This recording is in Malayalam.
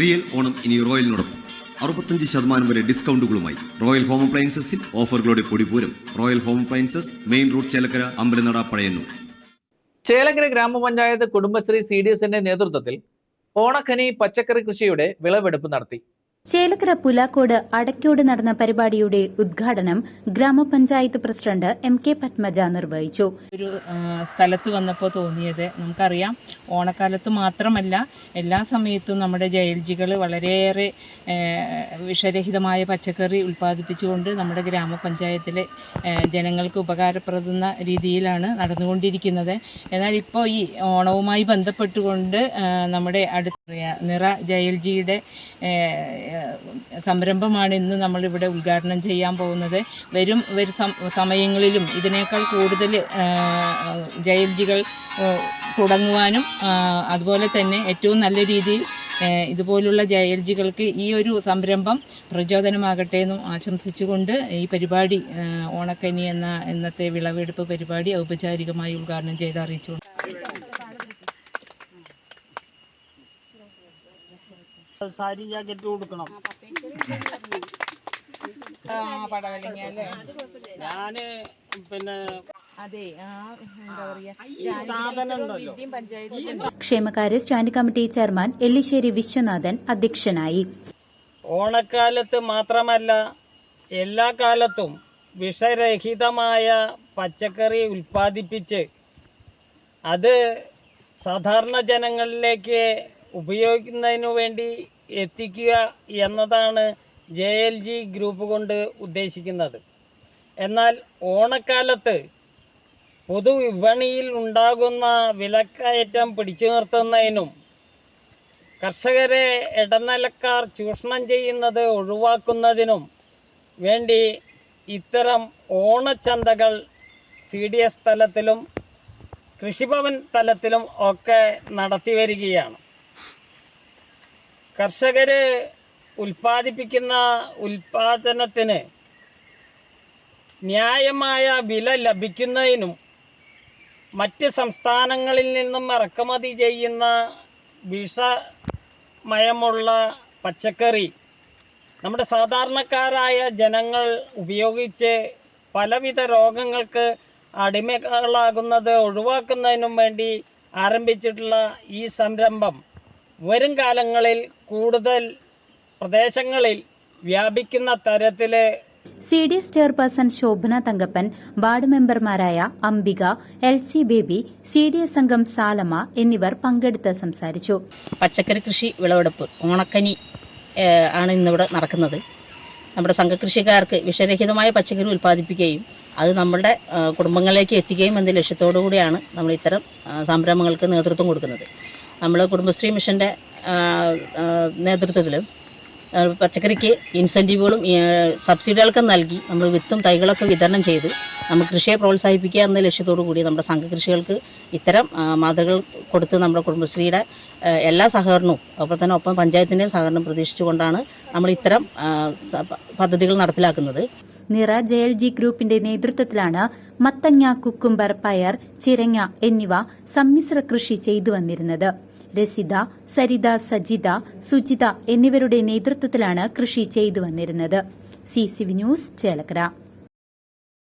റിയൽ ഓണം ഇനി റോയലിനോടൊപ്പം. അറുപത്തഞ്ച് ശതമാനം വരെ ഡിസ്കൗണ്ടുകളുമായി റോയൽ ഹോം അപ്ലയൻസസിൽ ഓഫറുകളുടെ പൊടിപൂരം. Royal home appliances main road Chelakkara Ambalanada Pazhayannur. Chelakkara ഗ്രാമപഞ്ചായത്ത് കുടുംബശ്രീ സി ഡി എസിന്റെ നേതൃത്വത്തിൽ ഓണക്കനി പച്ചക്കറി കൃഷിയുടെ വിളവെടുപ്പ് നടത്തി. ചേലക്കര പുലാക്കോട് അടയ്ക്കോട് നടന്ന പരിപാടിയുടെ ഉദ്ഘാടനം ഗ്രാമപഞ്ചായത്ത് പ്രസിഡന്റ് എം കെ പത്മജ നിർവഹിച്ചു. ഒരു സ്ഥലത്ത് വന്നപ്പോൾ തോന്നിയത് നമുക്കറിയാം. ഓണക്കാലത്ത് മാത്രമല്ല എല്ലാ സമയത്തും നമ്മുടെ ജയൽജികൾ വളരെയേറെ വിഷരഹിതമായ പച്ചക്കറി ഉൽപ്പാദിപ്പിച്ചുകൊണ്ട് നമ്മുടെ ഗ്രാമപഞ്ചായത്തിലെ ജനങ്ങൾക്ക് ഉപകാരപ്രദുന്ന രീതിയിലാണ് നടന്നുകൊണ്ടിരിക്കുന്നത്. എന്നാൽ ഇപ്പോൾ ഈ ഓണവുമായി ബന്ധപ്പെട്ടുകൊണ്ട് നമ്മുടെ അടുത്ത നിറ ജയൽജിയുടെ സംരംഭമാണ് ഇന്ന് നമ്മളിവിടെ ഉദ്ഘാടനം ചെയ്യാൻ പോകുന്നത്. വരും വരും സമയങ്ങളിലും ഇതിനേക്കാൾ കൂടുതൽ ജയന്തികൾ തുടങ്ങുവാനും അതുപോലെ തന്നെ ഏറ്റവും നല്ല രീതിയിൽ ഇതുപോലുള്ള ജയൽജികൾക്ക് ഈ ഒരു സംരംഭം പ്രചോദനമാകട്ടെ എന്നും ആശംസിച്ചുകൊണ്ട് ഈ പരിപാടി ഓണക്കനി എന്ന ഇന്നത്തെ വിളവെടുപ്പ് പരിപാടി ഔപചാരികമായി ഉദ്ഘാടനം ചെയ്ത് അറിയിച്ചു. സാരി ജാക്കറ്റ് കൊടുക്കണം ഞാൻ പിന്നെ ക്ഷേമകാര്യ standing committee chairman Ellissery Viswanathan അധ്യക്ഷനായി. ഓണക്കാലത്ത് മാത്രമല്ല എല്ലാ കാലത്തും വിഷരഹിതമായ പച്ചക്കറി ഉൽപ്പാദിപ്പിച്ച് അത് സാധാരണ ജനങ്ങളിലേക്ക് ഉപയോഗിക്കുന്നതിനു വേണ്ടി എത്തിക്കുക എന്നതാണ് ജെ എൽ ജി ഗ്രൂപ്പ് കൊണ്ട് ഉദ്ദേശിക്കുന്നത്. എന്നാൽ ഓണക്കാലത്ത് പൊതുവിപണിയിൽ ഉണ്ടാകുന്ന വിലക്കയറ്റം പിടിച്ചു നിർത്തുന്നതിനും കർഷകരെ ഇടനിലക്കാർ ചൂഷണം ചെയ്യുന്നത് ഒഴിവാക്കുന്നതിനും വേണ്ടി ഇത്തരം ഓണച്ചന്തകൾ സി ഡി എസ് തലത്തിലും കൃഷിഭവൻ തലത്തിലും ഒക്കെ നടത്തി വരികയാണ് കർഷകർ ഉൽപ്പാദിപ്പിക്കുന്ന ഉൽപ്പാദനത്തിന് ന്യായമായ വില ലഭിക്കുന്നതിനും മറ്റ് സംസ്ഥാനങ്ങളിൽ നിന്നും ഇറക്കുമതി ചെയ്യുന്ന വിഷമയമുള്ള പച്ചക്കറി നമ്മുടെ സാധാരണക്കാരായ ജനങ്ങൾ ഉപയോഗിച്ച് പലവിധ രോഗങ്ങൾക്ക് അടിമകളാകുന്നത് ഒഴിവാക്കുന്നതിനും വേണ്ടി ആരംഭിച്ചിട്ടുള്ള ഈ സംരംഭം. വരും കാലങ്ങളിൽ കൂടുതൽ പ്രദേശങ്ങളിൽ വ്യാപിക്കുന്ന തരത്തിൽ C D S chairperson Shobhana Thankappan ward മെമ്പർമാരായ Ambika L C Baby C D S അംഗം സാലമ എന്നിവർ പങ്കെടുത്ത് സംസാരിച്ചു. പച്ചക്കറി കൃഷി വിളവെടുപ്പ് ഓണക്കനി ആണ് ഇന്നിവിടെ നടക്കുന്നത്. നമ്മുടെ സംഘകൃഷിക്കാർക്ക് വിഷരഹിതമായ പച്ചക്കറി ഉൽപ്പാദിപ്പിക്കുകയും അത് നമ്മുടെ കുടുംബങ്ങളിലേക്ക് എത്തിക്കുകയും എന്ന ലക്ഷ്യത്തോടു കൂടിയാണ് നമ്മൾ ഇത്തരം സംരംഭങ്ങൾക്ക് നേതൃത്വം കൊടുക്കുന്നത്. നമ്മൾ കുടുംബശ്രീ മിഷന്റെ നേതൃത്വത്തിൽ പച്ചക്കറിക്ക് ഇൻസെന്റീവുകളും സബ്സിഡികളൊക്കെ നൽകി നമ്മൾ വിത്തും തൈകളൊക്കെ വിതരണം ചെയ്ത് നമ്മൾ കൃഷിയെ പ്രോത്സാഹിപ്പിക്കുക എന്ന ലക്ഷ്യത്തോടു കൂടി നമ്മുടെ സംഘകൃഷികൾക്ക് ഇത്തരം മാതൃകൾ കൊടുത്ത് നമ്മുടെ കുടുംബശ്രീയുടെ എല്ലാ സഹകരണവും ഒപ്പം തന്നെ ഒപ്പം പഞ്ചായത്തിന്റെയും സഹകരണം പ്രതീക്ഷിച്ചുകൊണ്ടാണ് നമ്മൾ ഇത്തരം പദ്ധതികൾ നടപ്പിലാക്കുന്നത്. നിറ ജെ എൽ ജി ഗ്രൂപ്പിന്റെ നേതൃത്വത്തിലാണ് മത്തങ്ങ കുക്കുംബർ പയർ ചിരങ്ങ എന്നിവ സമ്മിശ്ര കൃഷി ചെയ്തു വന്നിരുന്നത്. രസിത സരിത സജിത സുജിത എന്നിവരുടെ നേതൃത്വത്തിലാണ് കൃഷി ചെയ്തു വന്നിരുന്നത് C C V news Chelakkara.